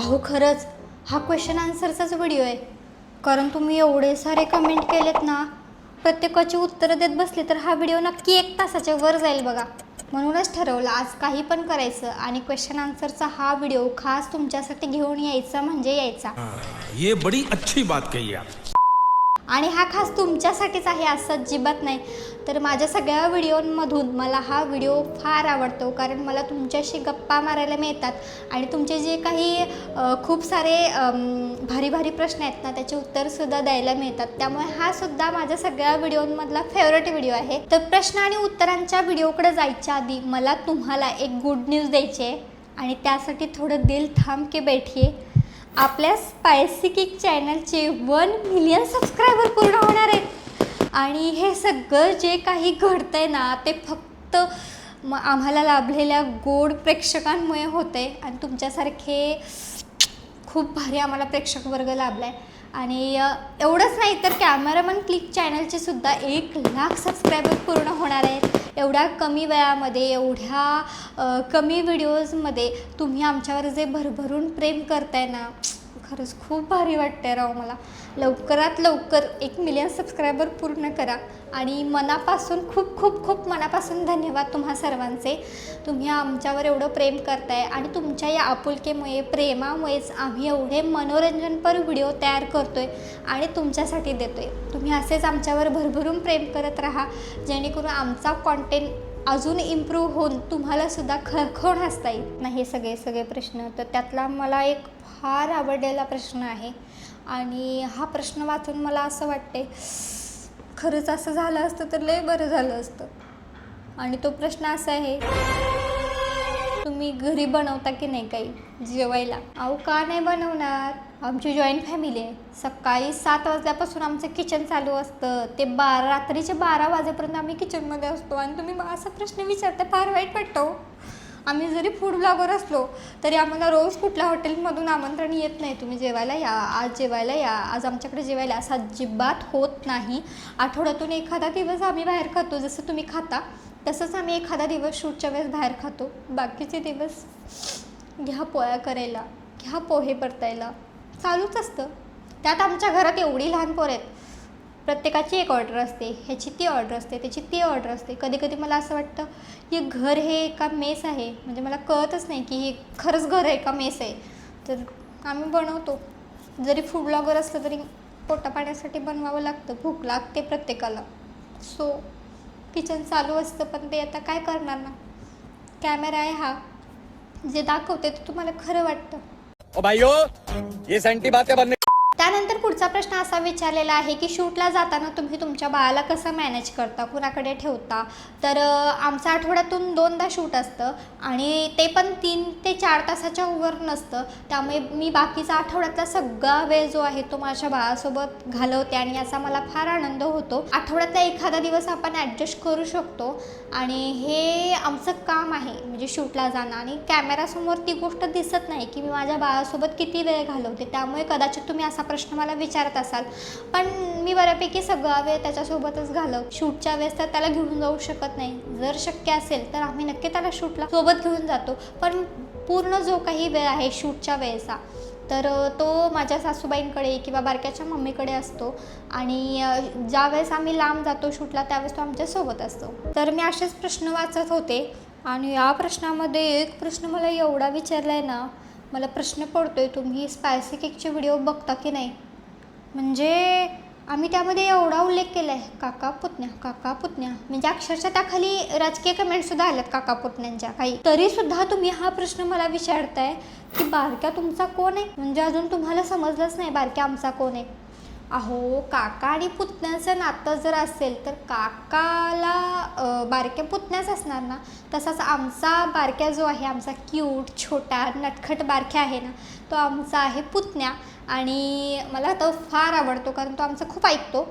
अहो खरंच. हा क्वेश्चन आन्सरचाच व्हिडिओ आहे. कारण तुम्ही एवढे सारे कमेंट केलेत ना प्रत्येकाची उत्तरं देत बसली तर हा व्हिडिओ नक्की एक तासाच्या वर जाईल बघा. म्हणूनच ठरवलं आज काही पण करायचं आणि क्वेश्चन आन्सरचा हा व्हिडिओ खास तुमच्यासाठी घेऊन यायचा म्हणजे यायचा. ये बड़ी अच्छी बात कही आप. आणि हा खास तुमच्यासाठीच आहे असं अजिबात नाही. तर माझ्या सगळ्या व्हिडिओंमधून मला हा व्हिडिओ फार आवडतो. कारण मला तुमच्याशी गप्पा मारायला मिळतात. आणि तुमचे जे काही खूप सारे भारी भारी प्रश्न आहेत ना त्याचे उत्तरसुद्धा द्यायला मिळतात. त्यामुळे हा सुद्धा माझ्या सगळ्या व्हिडिओंमधला फेवरेट व्हिडिओ आहे. तर प्रश्न आणि उत्तरांच्या व्हिडिओकडे जायच्या आधी मला तुम्हाला एक गुड न्यूज द्यायची आहे. आणि त्यासाठी थोडं दिल थांब के बैठिये. आपल्या स्पायसी किक चॅनलचे वन मिलियन सबस्क्रायबर पूर्ण होणार आहेत. आणि हे सगळं जे काही घडतं आहे ना ते फक्त म आम्हाला लाभलेल्या गोड प्रेक्षकांमुळे होते आणि तुमच्यासारखे खूप भारी आम्हाला प्रेक्षक वर्ग लाभला आहे आणि एवढंच नाही तर कॅमेरामन क्लिक चॅनलचे सुद्धा एक लाख सबस्क्रायबर पूर्ण होणार आहेत. एवढ्या कमी वेळामध्ये एवढ्या कमी व्हिडिओजमध्ये तुम्ही आमच्यावर जे भरभरून प्रेम करताय ना खरंच खूप भारी वाटते राव मला. लवकरात लवकर एक मिलियन सबस्क्रायबर पूर्ण करा. आणि मनापासून खूप खूप खूप मनापासून धन्यवाद तुम्हा सर्वांचे. तुम्ही आमच्यावर एवढं प्रेम करताय आणि तुमच्या या आपुलकीमुळे प्रेमामुळेच आम्ही एवढे मनोरंजनपर व्हिडिओ तयार करतोय आणि तुमच्यासाठी देतोय. तुम्ही असेच आमच्यावर भरभरून प्रेम करत राहा. जेणेकरून आमचा कॉन्टेंट अजून इम्प्रूव्ह होऊन तुम्हाला सुद्धा खळखळून हसता येईल. नाही हे सगळे सगळे प्रश्न. तर त्यातला मला एक फार आवडलेला प्रश्न आहे. आणि हा प्रश्न वाचून मला असं वाटते खरंच असं झालं असतं तर लय बरं झालं असतं. आणि तो प्रश्न असा आहे तुम्ही घरी बनवता की नाही काही? जेवायला? अहो का नाही बनवणार? आमची जॉईंट फॅमिली आहे. सकाळी सात वाजल्यापासून आमचं किचन चालू असतं. ते बारा रात्रीचे बारा वाजेपर्यंत आम्ही किचनमध्ये असतो. आणि तुम्ही मग असा प्रश्न विचारता फार वाईट वाटतो हो. आम्ही जरी फूड ब्लॉगर असलो तरी आम्हाला रोज कुठल्या हॉटेलमधून आमंत्रण येत नाही. तुम्ही जेवायला या आज जेवायला या आज आमच्याकडे जेवायला असं अजिबात होत नाही. आठवड्यातून एखादा दिवस आम्ही बाहेर खातो. जसं तुम्ही खाता तसंच आम्ही एखादा दिवस शूटच्या वेळेस बाहेर खातो. बाकीचे दिवस घ्या पोळ्या करायला घ्या पोहे परतायला. चालूच असतं. त्यात आमच्या घरात एवढी लहान पोरं आहेत. प्रत्येकाची एक ऑर्डर असते. ह्याची ती ऑर्डर असते. त्याची ती ऑर्डर असते. कधी कधी मला असं वाटतं की घर हे एका मेस आहे. म्हणजे मला कळतच नाही की हे खरंच घर आहे का मेस आहे. तर आम्ही बनवतो. जरी फूड ब्लॉगर असलं तरी पोटापाण्यासाठी बनवावं लागतं. भूक लागते प्रत्येकाला. सो किचन चालू असतं पण ते आता काय करणार ना? कॅमेरा आहे हा. जे दाखवते ते तुम्हाला खरं वाटतं. ओ भाइयों ये सेंटी बातें बनने पुढचा प्रश्न असा विचारलेला आहे की शूटला जाताना तुम्ही तुमच्या बाळाला कसं मॅनेज करता? कुणाकडे ठेवता? तर आमचं आठवड्यातून दोनदा शूट असतं आणि ते पण तीन ते चार तासाच्या वर नसतं. त्यामुळे मी बाकीचा आठवड्यातला सगळा वेळ जो आहे तो माझ्या बाळासोबत घालवते आणि याचा मला फार आनंद होतो. आठवड्यातला एखादा दिवस आपण ॲडजस्ट करू शकतो आणि हे आमचं काम आहे म्हणजे शूटला जाणं. आणि कॅमेरासमोर ती गोष्ट दिसत नाही की मी माझ्या बाळासोबत किती वेळ घालवते. त्यामुळे कदाचित तुम्ही असा प्रश्न मला विचार विचारत असाल. पण मी बऱ्यापैकी सगळा वेळ त्याच्यासोबतच घालव. शूटच्या वेळेस तर त्याला घेऊन जाऊ शकत नाही. जर शक्य असेल तर आम्ही नक्की त्याला शूटला सोबत घेऊन जातो. पण पूर्ण जो काही वेळ आहे शूटच्या वेळेचा तर तो माझ्या सासूबाईंकडे किंवा बारक्याच्या मम्मीकडे असतो. आणि ज्यावेळेस ज्या वेळेस आम्ही लांब जातो शूटला त्यावेळेस तो आमच्यासोबत असतो. तर मी असेच प्रश्न वाचत होते. आणि या प्रश्नामध्ये एक प्रश्न मला एवढा विचारला आहे ना मला प्रश्न पडतो आहे तुम्ही स्पायसी केकचे व्हिडिओ बघता की नाही? म्हणजे आम्ही त्यामध्ये एवढा उल्लेख केला आहे काका पुतण्या काका पुतण्या. म्हणजे अक्षरशः त्याखाली राजकीय कमेंटसुद्धा आल्यात काका पुतण्यांच्या. काही तरीसुद्धा तुम्ही हा प्रश्न मला विचारताय की बारक्या तुमचा कोण आहे? म्हणजे अजून तुम्हाला समजलंच नाही बारक्या आमचा कोण आहे. अहो काका आणि पुतण्याचं नातं जर असेल तर काकाला बारक्या पुतण्याच असणार ना? तसाच आमचा बारक्या जो आहे आमचा क्यूट छोटा नटखट बारक्या आहे ना तो आमचा आहे पुतण्या. आणि मला तो फार आवडतो कारण तो आमचा खूप ऐकतो.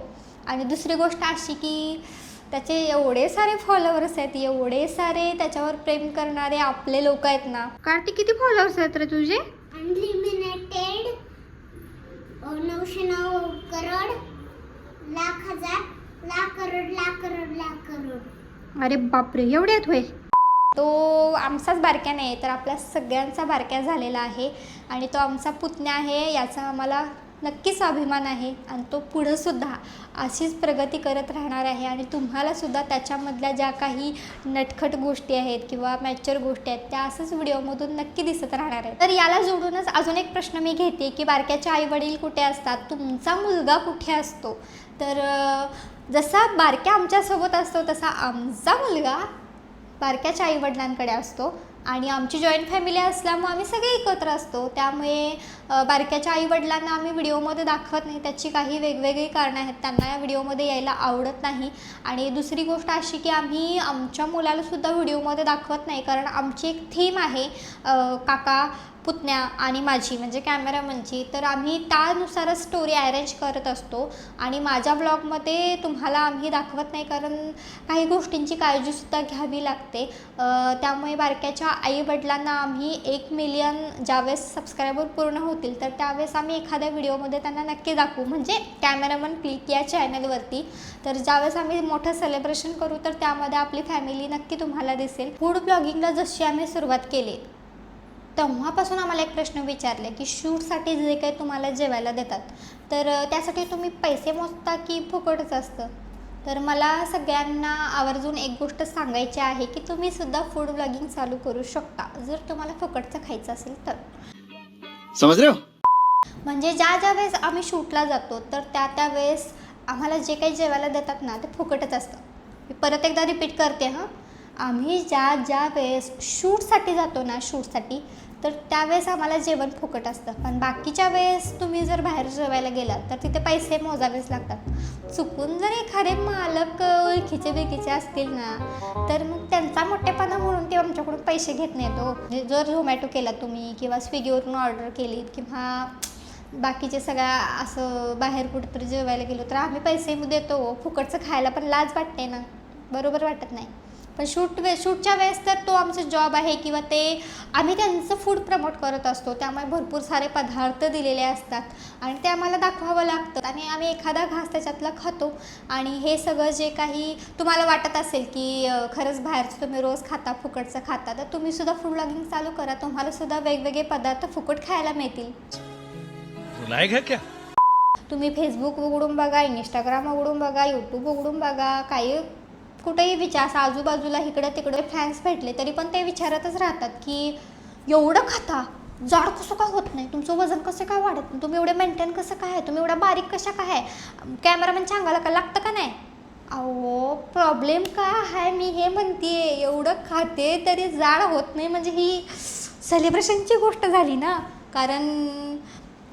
आणि दुसरी गोष्ट अशी की त्याचे एवढे सारे फॉलोअर्स आहेत एवढे सारे त्याच्यावर प्रेम करणारे आपले लोक आहेत ना. कार्तिक किती फॉलोअर्स आहेत रे तुझे? अनलिमिटेड नऊशे नऊ करोड लाख हजार लाख करोड लाख करोड लाख करोड. अरे बापरे एवढे आहेत होय? तो आमचाच बारक्या नाही तर आपल्या सगळ्यांचा बारक्या झालेला आहे. आणि तो आमचा पुतण्या आहे याचा आम्हाला नक्कीच अभिमान आहे आणि तो पुढंसुद्धा अशीच प्रगती करत राहणार आहे आणि तुम्हालासुद्धा त्याच्यामधल्या ज्या काही नटखट गोष्टी आहेत किंवा मॅच्युअर गोष्टी आहेत त्या असंच व्हिडिओमधून नक्की दिसत राहणार आहे तर याला जोडूनच अजून एक प्रश्न मी घेते की बारक्याचे आईवडील कुठे असतात? तुमचा मुलगा कुठे असतो? तर जसा बारक्या आमच्यासोबत असतो तसा आमचा मुलगा बारक्याच्या आईवडिलांकडे असतो. आणि आमची जॉईंट फॅमिली असल्यामुळे आम्ही सगळे एकत्र असतो. त्यामुळे बारक्याच्या आईवडिलांना आम्ही व्हिडिओमध्ये दाखवत नाही. त्याची काही वेगवेगळी कारणं आहेत. त्यांना या व्हिडिओमध्ये यायला आवडत नाही. आणि दुसरी गोष्ट अशी की आम्ही आमच्या मुलालासुद्धा व्हिडिओमध्ये दाखवत नाही. कारण आमची एक थीम आहे काका पुतण्या आणि माझी म्हणजे कॅमेरामनची. तर आम्ही त्यानुसारच स्टोरी अरेंज करत असतो. आणि माझ्या ब्लॉगमध्ये तुम्हाला आम्ही दाखवत नाही. कारण काही गोष्टींची काळजीसुद्धा घ्यावी लागते. त्यामुळे बारक्याच्या आईवडिलांना आम्ही एक मिलियन ज्यावेळेस सबस्क्रायबर पूर्ण होतील तर त्यावेळेस आम्ही एखाद्या व्हिडिओमध्ये त्यांना नक्की दाखवू. म्हणजे कॅमेरामन क्लिक या चॅनलवरती तर ज्यावेळेस आम्ही मोठं सेलिब्रेशन करू तर त्यामध्ये आपली फॅमिली नक्की तुम्हाला दिसेल. फूड ब्लॉगिंगला जशी आम्ही सुरुवात केली तेव्हापासून आम्हाला एक प्रश्न विचारले की शूटसाठी जे काही तुम्हाला जेवायला देतात तर त्यासाठी तुम्ही पैसे मोजता की फुकटच असतं? तर मला सगळ्यांना आवर्जून एक गोष्ट सांगायची आहे की तुम्ही सुद्धा फूड ब्लॉगिंग चालू करू शकता. जर तुम्हाला फुकटचं खायचं असेल तर. समझ हो? म्हणजे ज्या ज्या वेळेस आम्ही शूटला जातो तर त्या त्या वेळेस आम्हाला जे काही जेवायला देतात ना ते फुकटच असतं. मी परत एकदा रिपीट करते हां. आम्ही ज्या ज्या वेळेस शूटसाठी जातो ना शूटसाठी तर त्यावेळेस आम्हाला जेवण फुकट असतं. पण बाकीच्या वेळेस तुम्ही जर बाहेर जेवायला गेलात तर तिथे पैसे मोजावेच लागतात. चुकून जर एखादे मालक ओळखीचे बिकीचे असतील ना तर मग त्यांचा मोठेपणा म्हणून ते आमच्याकडून पैसे घेत नाही येतो हो. म्हणजे जर झोमॅटो केला तुम्ही किंवा स्विगीवरून ऑर्डर केलीत किंवा बाकीचे सगळ्या असं बाहेर कुठेतरी जेवायला गेलो तर आम्ही पैसे देतो हो. फुकटचं खायला पण लाज वाटते ना. बरोबर वाटत नाही. पण शूट वे शूटच्या वेळेस तर तो आमचा जॉब आहे किंवा ते आम्ही त्यांचं फूड प्रमोट करत असतो. त्यामुळे भरपूर सारे पदार्थ दिलेले असतात. आणि ते आम्हाला दाखवावं लागतं. आणि आम्ही एखादा घास त्याच्यातला खातो. आणि हे सगळं जे काही तुम्हाला वाटत असेल की खरंच बाहेरचं तुम्ही रोज खाता फुकटचं खाता तर तुम्ही सुद्धा फूड ब्लॉगिंग चालू करा. तुम्हाला सुद्धा वेगवेगळे पदार्थ फुकट खायला मिळतील. क्या? तुम्ही फेसबुक उघडून बघा इंस्टाग्राम उघडून बघा यूट्यूब उघडून बघा काही कुठेही विचार असं आजूबाजूला इकडं तिकडे फॅन्स भेटले तरी पण ते विचारतच राहतात की एवढं खाता जाड कसं काय होत नाही? तुमचं वजन कसं काय वाढत नाही? तुम्ही एवढे मेंटेन कसं काय आहे? तुम्ही एवढ्या बारीक कशा काय आहे? कॅमेरामॅन अंगाला का लागतं का नाही? अहो प्रॉब्लेम काय आहे? मी हे म्हणते एवढं खाते तरी जाड होत नाही. म्हणजे ही सेलिब्रेशनची गोष्ट झाली ना. कारण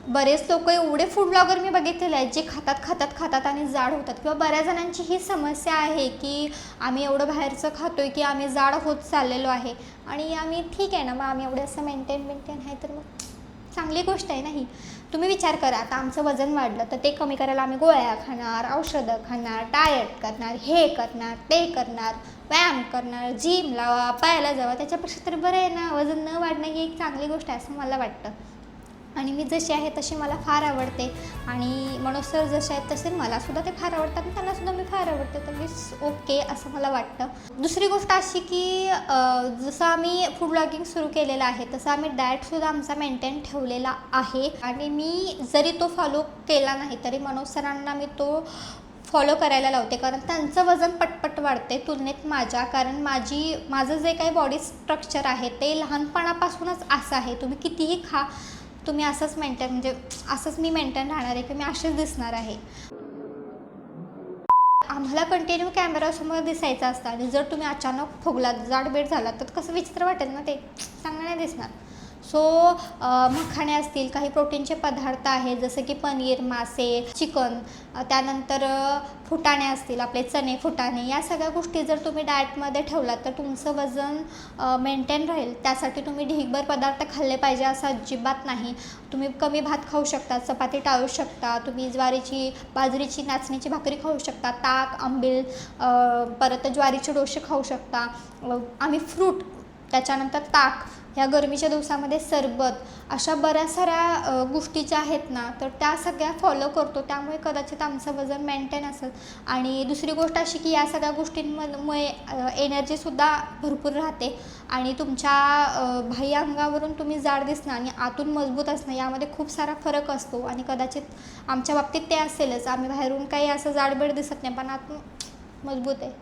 बरेच लोक एवढे फूड ब्लॉगर मी बघितलेले आहेत जे खातात खातात खातात आणि जाड होतात. किंवा बऱ्याच जणांची ही समस्या आहे की आम्ही एवढं बाहेरचं खातो आहे की आम्ही जाड होत चाललेलो आहे. आणि आम्ही ठीक आहे ना मग आम्ही एवढं असं मेंटेन मेंटेन आहे तर मग चांगली गोष्ट आहे नाही तुम्ही विचार करा आता आमचं वजन वाढलं तर ते कमी करायला आम्ही गोळ्या खाणार औषधं खाणार डाएट करणार हे करणार ते करणार व्यायाम करणार जिम लावा पायाला जावा त्याच्यापेक्षा तरी बरं आहे ना वजन न वाढणं ही एक चांगली गोष्ट आहे असं मला वाटतं. आणि मी जशी आहे तशी मला फार आवडते. आणि मनोज सर जसे आहेत तसे मलासुद्धा ते फार आवडतात आणि त्यांनासुद्धा मी फार आवडते. तर मीच ओके असं मला वाटतं. दुसरी गोष्ट अशी की जसं आम्ही फूड ब्लॉगिंग सुरू केलेलं आहे तसं आम्ही डायटसुद्धा आमचा मेंटेन ठेवलेला आहे. आणि मी जरी तो फॉलो केला नाही तरी मनोज सरांना मी तो फॉलो करायला लावते. कारण त्यांचं वजन पटपट वाढते तुलनेत माझ्या. कारण माझी माझं जे काही बॉडी स्ट्रक्चर आहे ते लहानपणापासूनच असं आहे. तुम्ही कितीही खा तुम्ही असंच मेंटेन म्हणजे असंच मी मेंटेन राहणार आहे की मी असेच दिसणार आहे. आम्हाला कंटिन्यू कॅमेरासमोर दिसायचं असतं आणि जर तुम्ही अचानक फुगलात जाडबेड झालात तर कसं विचित्र वाटेल ना ते? चांगलं नाही दिसणार. सो मखाणे असतील काही प्रोटीनचे पदार्थ आहेत जसं की पनीर मासे चिकन त्यानंतर फुटाणे असतील आपले चणे फुटाणे या सगळ्या गोष्टी जर तुम्ही डाएटमध्ये ठेवलात तर तुमचं वजन मेंटेन राहील. त्यासाठी तुम्ही ढीगभर पदार्थ खाल्ले पाहिजे असं अजिबात नाही. तुम्ही कमी भात खाऊ शकता चपाती टाळू शकता तुम्ही ज्वारीची बाजरीची नाचणीची भाकरी खाऊ शकता ताक आंबील परत ज्वारीचे डोसे खाऊ शकता. आम्ही फ्रूट त्याच्यानंतर ताक ह्या गरमीच्या दिवसामध्ये सरबत अशा बऱ्याच साऱ्या गोष्टीच्या गोष्टी ज्या आहेत ना तर त्या सगळ्या फॉलो करतो. त्यामुळे कदाचित आमचं वजन मेंटेन असेल. आणि दुसरी गोष्ट अशी की या सगळ्या गोष्टींमुळे एनर्जीसुद्धा भरपूर राहते. आणि तुमच्या बाह्य अंगावरून तुम्ही जाड दिसणं आणि आतून मजबूत असणं यामध्ये खूप सारा फरक असतो. आणि कदाचित आमच्या बाबतीत ते असेलच. आम्ही बाहेरून काही असं जाडबेड दिसत नाही पण आतून मजबूत आहे.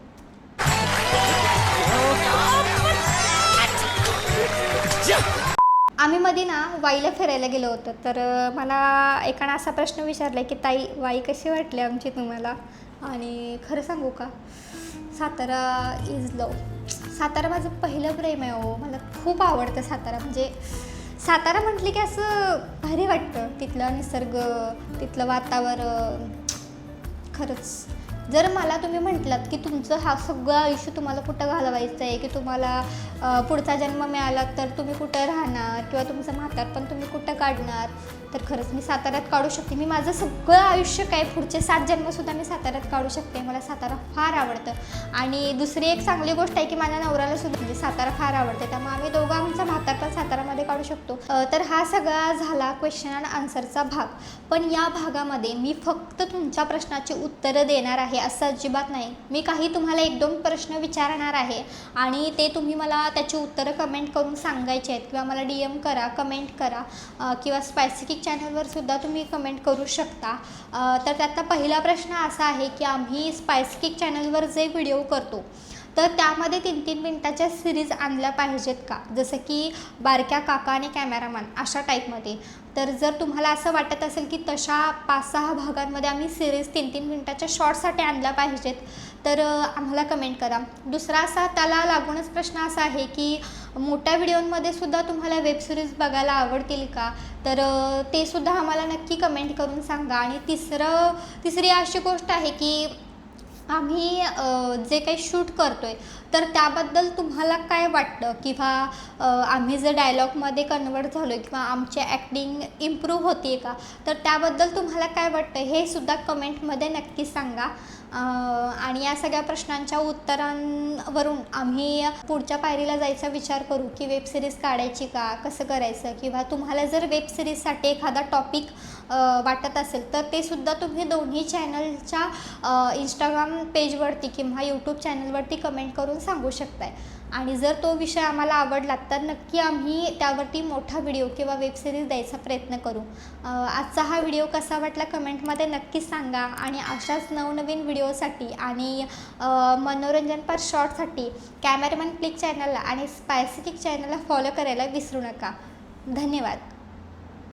आम्ही मध्ये ना वाईला फिरायला गेलो होतो तर मला एकानं असा प्रश्न विचारला की ताई वाई कशी वाटली आमची तुम्हाला? आणि खरं सांगू का? सातारा इज लव सातारा माझं पहिलं प्रेम आहे हो. मला खूप आवडतं सातारा. म्हणजे सातारा म्हटली की असं भारी वाटतं. तिथलं निसर्ग तिथलं वातावरण. खरंच. जर मला तुम्ही म्हटलात की तुमचं हा सगळं आयुष्य तुम्हाला कुठं घालवायचं आहे की तुम्हाला पुढचा जन्म मिळाला तर तुम्ही कुठं राहणार किंवा तुमचं म्हातार पण तुम्ही कुठं काढणार तर खरंच मी साताऱ्यात काढू शकते. मी माझं सगळं आयुष्य काय पुढचे सात जन्मसुद्धा मी साताऱ्यात काढू शकते. मला सातारा फार आवडतं. आणि दुसरी एक चांगली गोष्ट आहे की माझ्या नवऱ्याला सुद्धा म्हणजे सातारा फार आवडते. त्यामुळे आम्ही दोघं आमचा सातारा सातारामध्ये काढू शकतो. तर हा सगळा झाला क्वेश्चन अँड आन्सरचा भाग. पण या भागामध्ये मी फक्त तुमच्या प्रश्नाची उत्तरं देणार आहे असं अजिबात नाही. मी काही तुम्हाला एक दोन प्रश्न विचारणार आहे आणि ते तुम्ही मला त्याची उत्तरं कमेंट करून सांगायचे आहेत किंवा मला डी एम करा कमेंट करा किंवा स्पायसी चॅनलवर सुद्धा तुम्ही कमेंट करू शकता. तर त्यातला पहिला प्रश्न असा आहे की आम्ही स्पायसिक चॅनलवर जे व्हिडिओ करतो तर त्यामध्ये तीन तीन मिनटाच्या सिरीज आणल्या पाहिजेत का? जसं की बारक्या काका आणि कॅमेरामॅन अशा टाईपमध्ये. तर जर तुम्हाला असं वाटत असेल की तशा पाच सहा भागांमध्ये आम्ही सिरीज तीन तीन मिनटाच्या शॉर्टसाठी आणल्या पाहिजेत तर आम्हाला कमेंट करा. दुसरा असा त्याला लागूनच प्रश्न असा आहे की मोठ्या व्हिडिओमध्ये सुद्धा तुम्हाला वेब सिरीज बघायला आवडतील का? तर ते सुद्धा आम्हाला नक्की कमेंट करून सांगा. आणि तिसरं तिसरी अशी गोष्ट आहे की आम्ही जे काही शूट करतो आहे तर त्याबद्दल तुम्हाला काय वाटतं? किंवा आम्ही जर डायलॉगमध्ये कन्वर्ट झालो आहे किंवा आमची ॲक्टिंग इम्प्रूव्ह होते का? तर त्याबद्दल तुम्हाला काय वाटतं? हे सुद्धा कमेंटमध्ये नक्की सांगा. आणि या सगळ्या प्रश्नांच्या उत्तरांवरून आम्ही पुढच्या पायरीला जायचा विचार करू की वेब सिरीज काढायची का कसं करायचं? किंवा तुम्हाला जर वेब सिरीजसाठी एखादा टॉपिक वाटत असेल तर ते सुद्धा तुम्ही दोन्ही चॅनलच्या इंस्टाग्राम पेजवरती किंवा यूट्यूब चॅनलवरती कमेंट करून सांगू शकताय. आणि जर तो विषय आम्हाला आवडला तर नक्की आम्ही त्यावरती मोठा व्हिडिओ किंवा वेब सिरीज द्यायचा प्रयत्न करू. आजचा हा व्हिडिओ कसा वाटला कमेंटमध्ये नक्कीच सांगा. आणि अशाच नवनवीन व्हिडिओ व्हिडिओसाठी आणि मनोरंजनपर शॉर्टसाठी कॅमेरामॅन क्लिक चॅनलला आणि स्पायसी चॅनलला फॉलो करायला विसरू नका. धन्यवाद.